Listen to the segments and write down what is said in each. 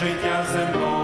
життя земного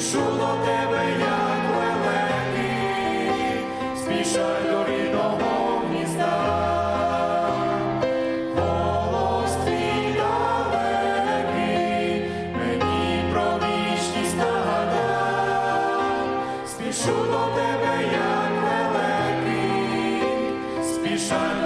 Спішу до тебе, як лелеки, спішай до рідного гнізда. Голос твій далекий, мені про вічність нагадав, спішу до тебе, як лелеки, спішай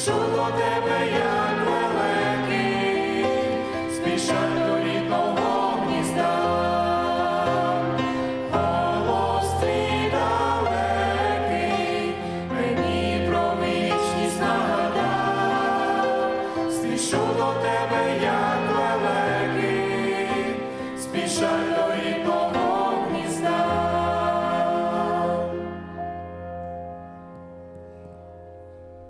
Пішов до тебе, як воле.